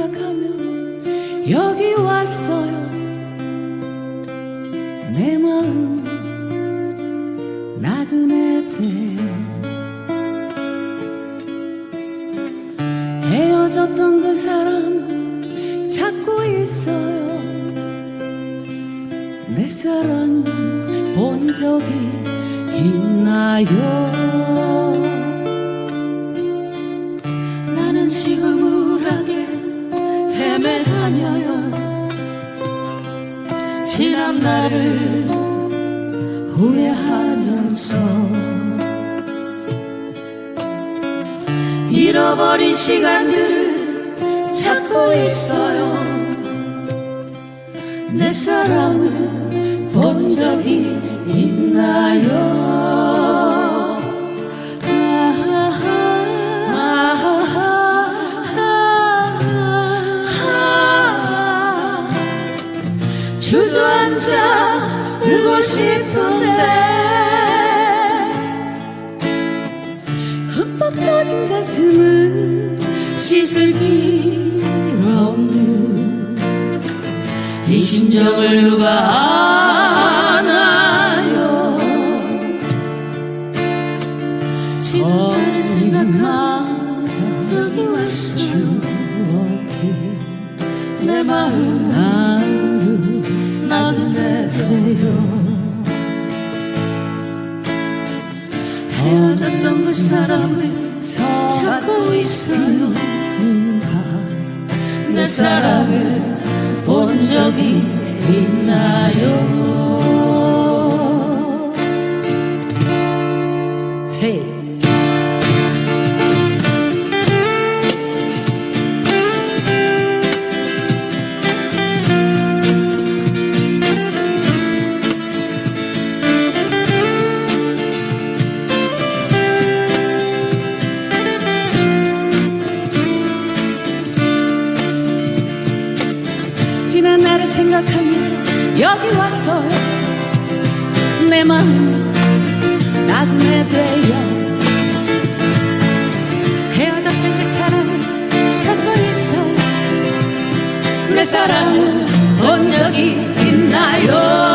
생각하며 여기 왔어요. 내 마음 나그네 돼 헤어졌던 그 사람 찾고 있어요. 내 사랑은 본 적이 있나요? 나는 지금 헤매다녀요. 지난 날을 후회하면서 잃어버린 시간들을 찾고 있어요. 내 사랑을 본 적이 있나요 주저앉아 울고 싶은데. 흠뻑 터진 가슴을 씻을 길 없는 이 심정을 누가 아나요? 지금을 생각하다 여기 왔어 내 마음 안을 나그네져요. 헤어졌던 그 사람을 찾고 있어요. 누가 내 사랑을 본 적이 있나요 생각하며 여기 왔어요 내 마음 나그네 되어 헤어졌던 그 사람을 찾고 있어요 내 사랑을 본 적이 있나요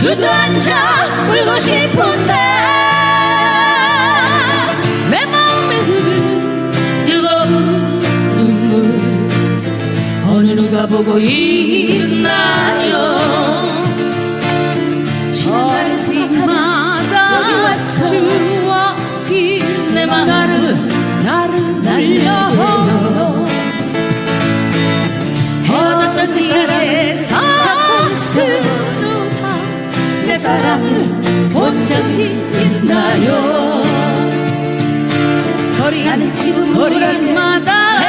주저앉아 울고 싶은데 내 마음에 흐르는 뜨거운 눈물 어느 누가 보고 있 사랑을 본 적이 있나요. 거리 나는 지금 거리마다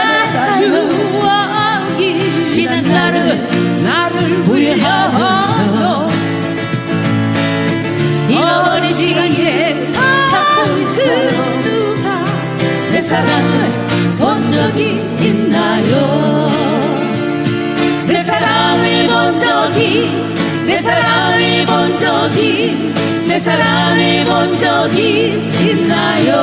추억이 지난 나를 나를 후회하면서 잃어버린 시간에 찾고 있어요 누가 내 사랑을 본 적이 있나요? 내 사랑을 본 적이 내 사랑을 본 내 사랑을 본 적이 있나요